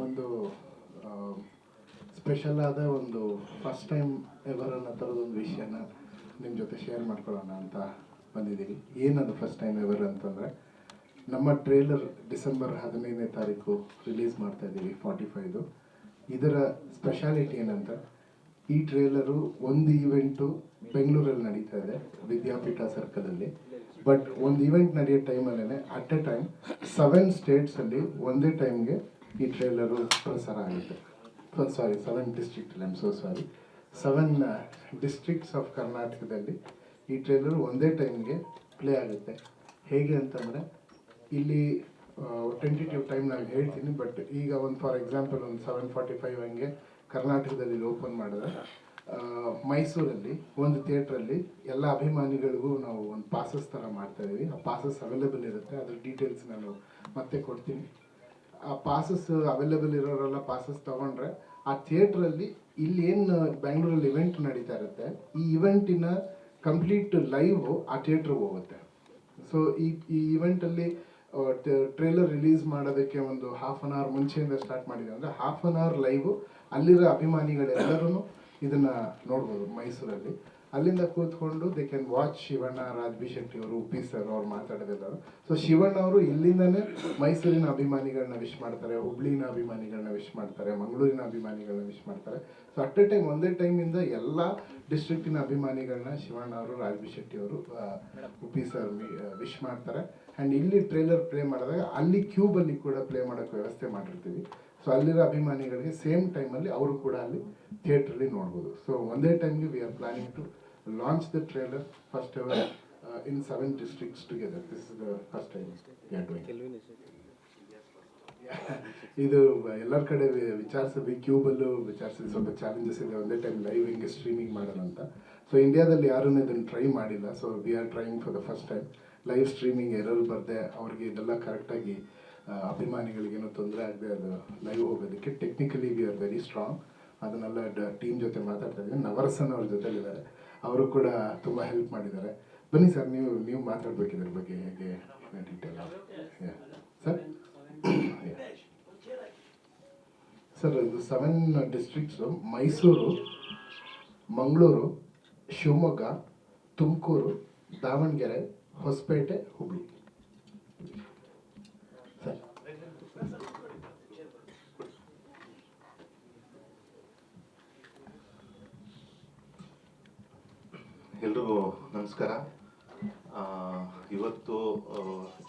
ಒಂದು ಸ್ಪೆಷಲ್ ಆದ ಒಂದು ಫಸ್ಟ್ ಟೈಮ್ ಎವರ್ ಅನ್ನೋ ಥರದೊಂದು ವಿಷಯನ ನಿಮ್ಮ ಜೊತೆ ಶೇರ್ ಮಾಡ್ಕೊಳ್ಳೋಣ ಅಂತ ಬಂದಿದ್ದೀವಿ ಏನದು ಫಸ್ಟ್ ಟೈಮ್ ಎವರ್ ಅಂತಂದರೆ, ನಮ್ಮ ಟ್ರೇಲರ್ ಡಿಸೆಂಬರ್ ಹದಿನೈದನೇ ತಾರೀಕು ರಿಲೀಸ್ ಮಾಡ್ತಾ ಇದ್ದೀವಿ ಫಾರ್ಟಿ ಫೈವ್ದು ಇದರ ಸ್ಪೆಷಾಲಿಟಿ ಏನಂತ ಈ ಟ್ರೇಲರು ಒಂದು ಈವೆಂಟು ಬೆಂಗಳೂರಲ್ಲಿ ನಡೀತಾ ಇದೆ, ವಿದ್ಯಾಪೀಠ ಸರ್ಕಲಲ್ಲಿ ಬಟ್ ಒಂದು ಈವೆಂಟ್ ನಡೆಯೋ ಟೈಮಲ್ಲೇ ಅಟ್ ಎ ಟೈಮ್ ಸೆವೆನ್ ಸ್ಟೇಟ್ಸಲ್ಲಿ ಒಂದೇ ಟೈಮ್ಗೆ ಈ ಟ್ರೇಲರು ಪ್ರಸಾರ ಆಗುತ್ತೆ. Sorry seven district I am so sorry seven districts of ಕರ್ನಾಟಕದಲ್ಲಿ ಈ ಟ್ರೇಲರ್ ಒಂದೇ ಟೈಮ್ಗೆ ಪ್ಲೇ ಆಗುತ್ತೆ. ಹೇಗೆ ಅಂತಂದರೆ, ಇಲ್ಲಿ ಟೆಂಟೇಟಿವ್ ಟೈಮ್ ನಾನು ಹೇಳ್ತೀನಿ ಬಟ್ ಈಗ ಒಂದು ಫಾರ್ ಎಕ್ಸಾಂಪಲ್ ಒಂದು ಸೆವೆನ್ ಫಾರ್ಟಿ ಫೈವ್ ಹಂಗೆ ಕರ್ನಾಟಕದಲ್ಲಿ ಓಪನ್ ಮಾಡಿದ್ರೆ ಮೈಸೂರಲ್ಲಿ ಒಂದು ಥಿಯೇಟ್ರಲ್ಲಿ ಎಲ್ಲ ಅಭಿಮಾನಿಗಳಿಗೂ ನಾವು ಒಂದು ಪಾಸಸ್ ಥರ ಮಾಡ್ತಾ ಇದೀವಿ. ಆ ಪಾಸಸ್ ಅವೈಲೇಬಲ್ ಇರುತ್ತೆ, ಅದ್ರ ಡೀಟೇಲ್ಸ್ ನಾನು ಮತ್ತೆ ಕೊಡ್ತೀನಿ. ಆ ಪಾಸಸ್ ಅವೈಲೇಬಲ್ ಇರೋರೆಲ್ಲ ಪಾಸಸ್ ತಗೊಂಡ್ರೆ ಆ ಥಿಯೇಟ್ರಲ್ಲಿ ಇಲ್ಲಿ ಏನು ಬ್ಯಾಂಗ್ಳೂರಲ್ಲಿ ಇವೆಂಟ್ ನಡೀತಾ ಇರುತ್ತೆ, ಈ ಇವೆಂಟಿನ ಕಂಪ್ಲೀಟ್ ಲೈವ್ ಆ ಥಿಯೇಟ್ರಿಗೆ ಹೋಗುತ್ತೆ. ಸೊ ಈ ಈ ಇವೆಂಟಲ್ಲಿ ಟ್ರೇಲರ್ ರಿಲೀಸ್ ಮಾಡೋದಕ್ಕೆ ಒಂದು ಹಾಫ್ ಅನ್ ಅವರ್ ಮುಂಚೆಯಿಂದ ಸ್ಟಾರ್ಟ್ ಮಾಡಿದೆ ಅಂದರೆ ಹಾಫ್ ಅನ್ ಅವರ್ ಲೈವು ಅಲ್ಲಿರೋ ಅಭಿಮಾನಿಗಳೆಲ್ಲರೂ ಇದನ್ನು ನೋಡ್ಬೋದು ಮೈಸೂರಲ್ಲಿ. ಅಲ್ಲಿಂದ ಕೂತ್ಕೊಂಡು they can watch Shivanna Raj B Shetty ಅವರು, ಉಪ್ಪಿ ಸರ್ ಅವ್ರು ಮಾತಾಡೋದೆಲ್ಲರು. ಸೊ ಶಿವಣ್ಣ ಅವರು ಇಲ್ಲಿಂದನೇ ಮೈಸೂರಿನ ಅಭಿಮಾನಿಗಳನ್ನ ವಿಶ್ ಮಾಡ್ತಾರೆ, ಹುಬ್ಳಿನ ಅಭಿಮಾನಿಗಳನ್ನ ವಿಶ್ ಮಾಡ್ತಾರೆ, ಮಂಗಳೂರಿನ ಅಭಿಮಾನಿಗಳನ್ನ ವಿಶ್ ಮಾಡ್ತಾರೆ. ಸೊ ಅಟ್ ಎ ಟೈಮ್ ಒಂದೇ ಟೈಮಿಂದ ಎಲ್ಲ ಡಿಸ್ಟ್ರಿಕ್ಟಿನ ಅಭಿಮಾನಿಗಳನ್ನ ಶಿವಣ್ಣ ಅವರು ರಾಜ್ ಬಿ ಶೆಟ್ಟಿ ಅವರು ಉಪ್ಪಿ ಸರ್ ವಿಶ್ ಮಾಡ್ತಾರೆ. ಆ್ಯಂಡ್ ಇಲ್ಲಿ ಟ್ರೇಲರ್ ಪ್ಲೇ ಮಾಡಿದಾಗ ಅಲ್ಲಿ ಕ್ಯೂಬಲ್ಲಿ ಕೂಡ ಪ್ಲೇ ಮಾಡೋಕ್ಕೆ ವ್ಯವಸ್ಥೆ ಮಾಡಿರ್ತೀವಿ. ಸೊ ಅಲ್ಲಿರೋ ಅಭಿಮಾನಿಗಳಿಗೆ ಸೇಮ್ ಟೈಮಲ್ಲಿ ಅವರು ಕೂಡ ಅಲ್ಲಿ ಥಿಯೇಟ್ರಲ್ಲಿ ನೋಡ್ಬೋದು. ಸೊ ಒಂದೇ ಟೈಮ್ಗೆ we are planning to launch the first first ever in seven districts together. This is the first time we are doing. ಇದು ಎಲ್ಲರ ಕಡೆ ವಿಚಾರಿಸಿದ್ವಿ ಕ್ಯೂಬಲ್ಲೂ ವಿಚಾರಿಸಿದ್ವಿ ಸ್ವಲ್ಪ ಚಾಲೆಂಜಸ್ ಇದೆ ಒಂದೇ ಟೈಮ್ ಲೈವ್ ಹಿಂಗೆ ಸ್ಟ್ರೀಮಿಂಗ್ ಮಾಡೋಣ ಅಂತ ಸೊ ಇಂಡಿಯಾದಲ್ಲಿ ಯಾರೂ ಇದನ್ನು ಟ್ರೈ ಮಾಡಿಲ್ಲ so we are trying for the first time live streaming error ಬರದೆ ಅವ್ರಿಗೆ ಇದೆಲ್ಲ ಕರೆಕ್ಟಾಗಿ ಅಭಿಮಾನಿಗಳಿಗೇನು ತೊಂದರೆ ಆಗದೆ ಅದು ಲೈವ್ ಹೋಗೋದಕ್ಕೆ technically we are very strong ಅದನ್ನೆಲ್ಲ ಟೀಮ್ ಜೊತೆ ಮಾತಾಡ್ತಾ ಇದ್ದೀವಿ ನವರಸನ್ ಅವ್ರ ಜೊತೆಲಿದ್ದಾರೆ ಅವರು ಕೂಡ ತುಂಬ ಹೆಲ್ಪ್ ಮಾಡಿದ್ದಾರೆ. ಬನ್ನಿ ಸರ್, ನೀವು ನೀವು ಮಾತಾಡ್ಬೇಕು ಇದ್ರ ಬಗ್ಗೆ ಹೇಗೆ ಡೀಟೇಲ್ ಸರ್ ಸರ್ ಇದು seven districts Mysuru Mangaluru Shivamogga Tumakuru Davangere Hosapete Hubli sir ಎಲ್ರಿಗೂ ನಮಸ್ಕಾರ. ಇವತ್ತು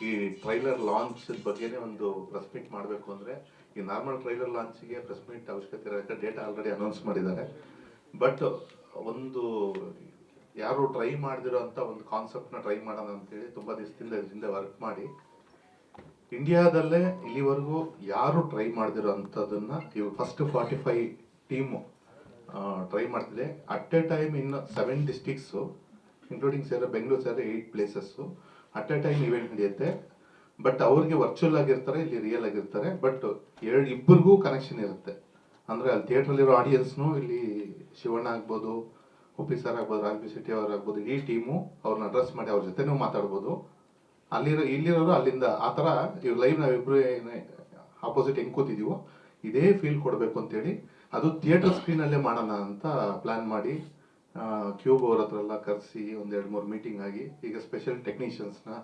ಈ ಟ್ರೈಲರ್ ಲಾಂಚ್ ಬಗ್ಗೆನೇ ಒಂದು ಪ್ರೆಸ್ ಮೀಟ್ ಮಾಡಬೇಕು ಅಂದರೆ, ಈ ನಾರ್ಮಲ್ ಟ್ರೈಲರ್ ಲಾಂಚಿಗೆ ಪ್ರೆಸ್ ಮೀಟ್ ಅವಶ್ಯಕತೆ ಇರುತ್ತೆ ಡೇಟ್ ಆಲ್ರೆಡಿ ಅನೌನ್ಸ್ ಮಾಡಿದ್ದಾರೆ. ಬಟ್ ಒಂದು ಯಾರು ಟ್ರೈ ಮಾಡದಿರೋ ಅಂತ ಒಂದು ಕಾನ್ಸೆಪ್ಟ್ನ ಟ್ರೈ ಮಾಡೋಣ ಅಂತೇಳಿ ತುಂಬ ದಿವಸದಿಂದ ಇದರಿಂದ ವರ್ಕ್ ಮಾಡಿ, ಇಂಡಿಯಾದಲ್ಲೇ ಇಲ್ಲಿವರೆಗೂ ಯಾರು ಟ್ರೈ ಮಾಡಿದಿರೋ ಅಂಥದ್ದನ್ನು ಇವು first forty five team try ಮಾಡ್ತಿದೆ at a time in seven districts including ಸೇರ Bengaluru ಸೇರ eight places at a time event ನಡೆಯುತ್ತೆ. ಬಟ್ ಅವ್ರಿಗೆ ವರ್ಚುವಲ್ ಆಗಿರ್ತಾರೆ, ಇಲ್ಲಿ ರಿಯಲ್ ಆಗಿರ್ತಾರೆ. ಬಟ್ ಎರಡು, ಇಬ್ಬರಿಗೂ ಕನೆಕ್ಷನ್ ಇರುತ್ತೆ. ಅಂದರೆ ಅಲ್ಲಿ ಥಿಯೇಟ್ರಲ್ಲಿರೋ ಆಡಿಯನ್ಸ್ನು ಇಲ್ಲಿ ಶಿವಣ್ಣ ಆಗ್ಬೋದು, ಉಪ್ಪಿ ಸರ್ ಆಗ್ಬೋದು, ರಾಜ್ಬಿ ಶೆಟ್ಟಿ ಅವ್ರು ಆಗ್ಬೋದು ಇಡೀ ಟೀಮು ಅವ್ರನ್ನ ಅಡ್ರೆಸ್ ಮಾಡಿ ಅವ್ರ ಜೊತೆನೂ ಮಾತಾಡ್ಬೋದು. ಅಲ್ಲಿರೋ, ಇಲ್ಲಿರೋರು ಅಲ್ಲಿಂದ ಆ ಥರ ಇವ್ರು ಲೈವ್ ನಾವಿಬ್ರು ಆಪೋಸಿಟ್ ಹೆಂಗೆ ಕೂತಿದ್ದೀವೋ ಇದೇ ಫೀಲ್ ಕೊಡಬೇಕು ಅಂತೇಳಿ ಅದು ಥಿಯೇಟರ್ ಸ್ಕ್ರೀನಲ್ಲೇ ಮಾಡೋಣ ಅಂತ ಪ್ಲ್ಯಾನ್ ಮಾಡಿ ಕ್ಯೂಬ್ ಅವ್ರ ಹತ್ರ ಎಲ್ಲ ಕರೆಸಿ ಒಂದೆರಡು ಮೂರು ಮೀಟಿಂಗ್ ಆಗಿ ಈಗ ಸ್ಪೆಷಲ್ ಟೆಕ್ನಿಷಿಯನ್ಸ್ನ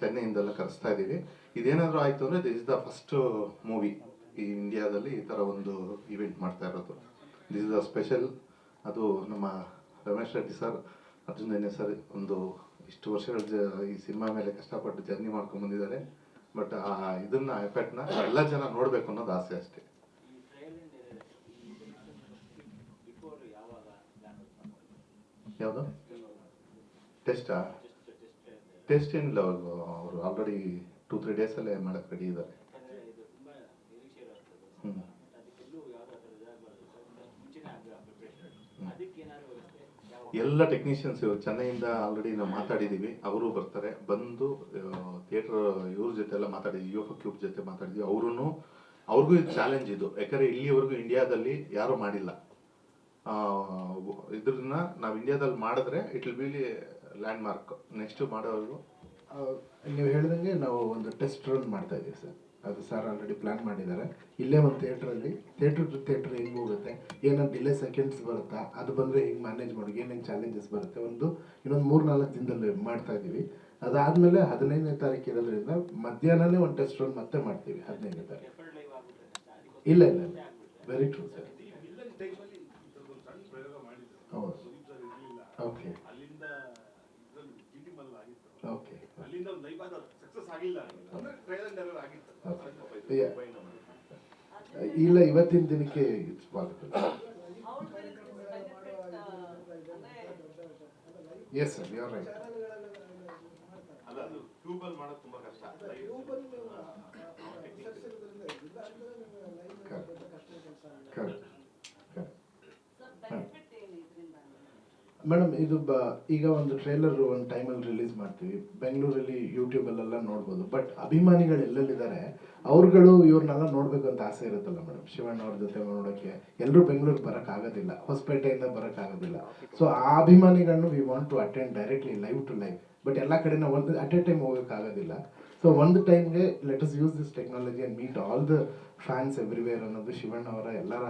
ಚೆನ್ನೈಯಿಂದೆಲ್ಲ ಕರೆಸ್ತಾ ಇದ್ದೀವಿ. ಇದೇನಾದರೂ ಆಯಿತು ಅಂದರೆ this is the first movie ಈ ಇಂಡಿಯಾದಲ್ಲಿ ಈ ಥರ ಒಂದು ಇವೆಂಟ್ ಮಾಡ್ತಾ ಇರೋದು. ದಿಸ್ ಇಸ್ ದ ಸ್ಪೆಷಲ್ ಅದು ನಮ್ಮ ರಮೇಶ್ ರೆಡ್ಡಿ ಸರ್ ಅರ್ಜುನ್ ಸರ್ ಒಂದು ಇಷ್ಟು ವರ್ಷಗಳ ಜ ಈ ಸಿನಿಮಾ ಮೇಲೆ ಕಷ್ಟಪಟ್ಟು ಜರ್ನಿ ಮಾಡ್ಕೊಂಡು ಬಂದಿದ್ದಾರೆ. ಬಟ್ ಆ ಇದನ್ನ ಎಫೆಕ್ಟ್ನ ಎಲ್ಲ ಜನ ನೋಡಬೇಕು ಅನ್ನೋದು ಆಸೆ ಅಷ್ಟೇ. ಯಾವುದು? ಟೆಸ್ಟಾ ಟೆಸ್ಟ್ ಏನಿಲ್ಲ ಅವರು ಅವರು ಆಲ್ರೆಡಿ ಟೂ ತ್ರೀ ಡೇಸಲ್ಲೇ ಮಾಡಕ್ಕೆ ರೆಡಿ ಇದ್ದಾರೆ ಹ್ಞೂ ಎಲ್ಲ ಟೆಕ್ನಿಷಿಯನ್ಸ್ ಇವರು ಚೆನ್ನೈಯಿಂದ ಆಲ್ರೆಡಿ ನಾವು ಮಾತಾಡಿದ್ದೀವಿ ಅವರು ಬರ್ತಾರೆ. ಬಂದು ಥಿಯೇಟರ್ ಇವ್ರ ಜೊತೆ ಎಲ್ಲ ಮಾತಾಡಿದ್ವಿ. ಯುವಕ ಕ್ಯೂಬ್ ಜೊತೆ ಮಾತಾಡಿದ್ವಿ. ಅವ್ರೂ ಅವ್ರಿಗೂ ಇದು ಚಾಲೆಂಜ್ ಇದು. ಯಾಕಂದರೆ ಇಲ್ಲಿವರೆಗೂ ಇಂಡಿಯಾದಲ್ಲಿ ಯಾರೂ ಮಾಡಿಲ್ಲ. ಇದ್ರನ್ನ ನಾವು ಇಂಡಿಯಾದಲ್ಲಿ ಮಾಡಿದ್ರೆ it will be landmark next ಮಾಡೋವರೆಗೂ. ಆ, ನೀವು ಹೇಳ್ದಂಗೆ ನಾವು ಒಂದು ಟೆಸ್ಟ್ ರನ್ ಮಾಡ್ತಾ ಇದ್ದೀವಿ ಸರ್. ಅದು ಸರ್ ಆಲ್ರೆಡಿ ಪ್ಲ್ಯಾನ್ ಮಾಡಿದ್ದಾರೆ. ಇಲ್ಲೇ ಒಂದು ಥಿಯೇಟ್ರಲ್ಲಿ ಥಿಯೇಟ್ರ್ ಟು ಥಿಯೇಟ್ರ್ ಹೆಂಗೆ ಹೋಗುತ್ತೆ ಏನಾದ್ರು ಡಿಲೇ ಸೆಕೆಂಡ್ಸ್ ಬರುತ್ತಾ ಅದು ಬಂದರೆ ಹೆಂಗೆ ಮ್ಯಾನೇಜ್ ಮಾಡೋದು ಏನೇನು ಚಾಲೆಂಜಸ್ ಬರುತ್ತೆ ಒಂದು ಇನ್ನೊಂದು ಮೂರು ನಾಲ್ಕು ದಿನದಲ್ಲಿ ಮಾಡ್ತಾ ಇದ್ದೀವಿ. ಅದಾದಮೇಲೆ ಹದಿನೈದನೇ ತಾರೀಕು ಇರೋದ್ರಿಂದ ಮಧ್ಯಾಹ್ನನೇ ಒಂದು ಟೆಸ್ಟ್ ರನ್ ಮತ್ತೆ ಮಾಡ್ತೀವಿ ಹದಿನೈದನೇ ತಾರೀಕು ಇಲ್ಲ ಇಲ್ಲ ಇಲ್ಲ. ವೆರಿ ಟ್ರೂ ಸರ್ ಓಕೆ ಅಲ್ಲಿಂದ ಇದ್ರಲ್ಲಿ ಜಿಟಿ ಆಗಿತ್ತು. ಓಕೆ ಅಲ್ಲಿಂದ ಒಂದು ಸಕ್ಸಸ್ ಆಗಿಲ್ಲ ಅಂದ್ರೆ ಟ್ರಯಲ್ ಎರರ್ ಆಗಿತ್ತು ಇಲ್ಲ ಇವತ್ತಿನ ದಿನಕ್ಕೆ it's possible yes sir you are right ಅಲ್ಲ ಅದು ಟ್ಯೂಬಲ್ ಮಾಡೋದು ಮೇಡಮ್, ಇದು ಬ, ಈಗ ಒಂದು ಟ್ರೇಲರ್ ಒಂದು ಟೈಮಲ್ಲಿ ರಿಲೀಸ್ ಮಾಡ್ತೀವಿ. ಬೆಂಗಳೂರಲ್ಲಿ ಯೂಟ್ಯೂಬಲ್ಲೆಲ್ಲ ನೋಡ್ಬೋದು. ಬಟ್ ಅಭಿಮಾನಿಗಳು ಎಲ್ಲೆಲ್ಲಿದ್ದಾರೆ? ಅವ್ರುಗಳು, ಇವ್ರನ್ನೆಲ್ಲ ನೋಡಬೇಕು ಅಂತ ಆಸೆ ಇರುತ್ತಲ್ಲ ಮೇಡಮ್. ಶಿವಣ್ಣ ಅವ್ರ ಜೊತೆ ನೋಡೋಕ್ಕೆ. ಎಲ್ಲರೂ ಬೆಂಗಳೂರಿಗೆ ಬರೋಕ್ಕಾಗೋದಿಲ್ಲ. ಹೊಸಪೇಟೆಯಿಂದ ಬರೋಕ್ಕಾಗೋದಿಲ್ಲ. ಸೊ ಆ ಅಭಿಮಾನಿಗಳನ್ನು we want to attend directly live to live but ಎಲ್ಲ ಕಡೆ ನಾವು ಒಂದು ಅಟ್ ಎ ಟೈಮ್ ಹೋಗೋಕ್ಕಾಗೋದಿಲ್ಲ. ಸೊ ಒಂದು ಟೈಮ್ಗೆ let us use this technology and meet all the fans everywhere ಅನ್ನೋದು ಶಿವಣ್ಣ ಅವರ ಎಲ್ಲರ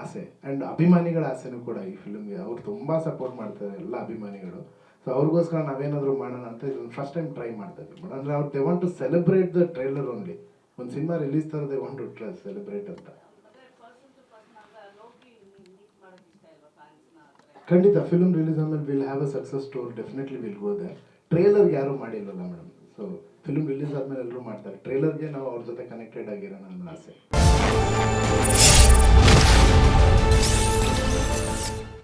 ಆಸೆ. ಆ್ಯಂಡ್ ಅಭಿಮಾನಿಗಳ ಆಸೆನೂ ಕೂಡ ಈ ಫಿಲ್ಮ್ಗೆ ಅವ್ರು ತುಂಬ ಸಪೋರ್ಟ್ ಮಾಡ್ತಾರೆ ಎಲ್ಲ ಅಭಿಮಾನಿಗಳು. ಸೊ ಅವ್ರಿಗೋಸ್ಕರ ನಾವೇನಾದರೂ ಮಾಡೋಣ ಅಂತ ಇದೊಂದು ಫಸ್ಟ್ ಟೈಮ್ ಟ್ರೈ ಮಾಡ್ತಾ ಮೇಡಮ್ ಅಂದರೆ ಅವ್ರು they want to celebrate the trailer only ಒಂದು ಸಿನಿಮಾ ರಿಲೀಸ್ ಥರ ದೇ ವಾಂಟ್ ಟು ಸೆಲೆಬ್ರೇಟ್ ಅಂತ. ಖಂಡಿತ ಫಿಲ್ಮ್ ರಿಲೀಸ್ ಆದ್ಮೇಲೆ will have a success story definitely will go the trailer ಯಾರೂ ಮಾಡಿಲ್ಲಲ್ಲ ಮೇಡಮ್ ಸೊ ಫಿಲ್ಮ್ ರಿಲೀಸ್ ಆದಮೇಲೆ ಎಲ್ಲರೂ ಮಾಡ್ತಾರೆ. ಟ್ರೇಲರ್ಗೆ ನಾವು ಅವ್ರ ಜೊತೆ ಕನೆಕ್ಟೆಡ್ ಆಗಿರೋಣ ನನ್ನ ಆಸೆ.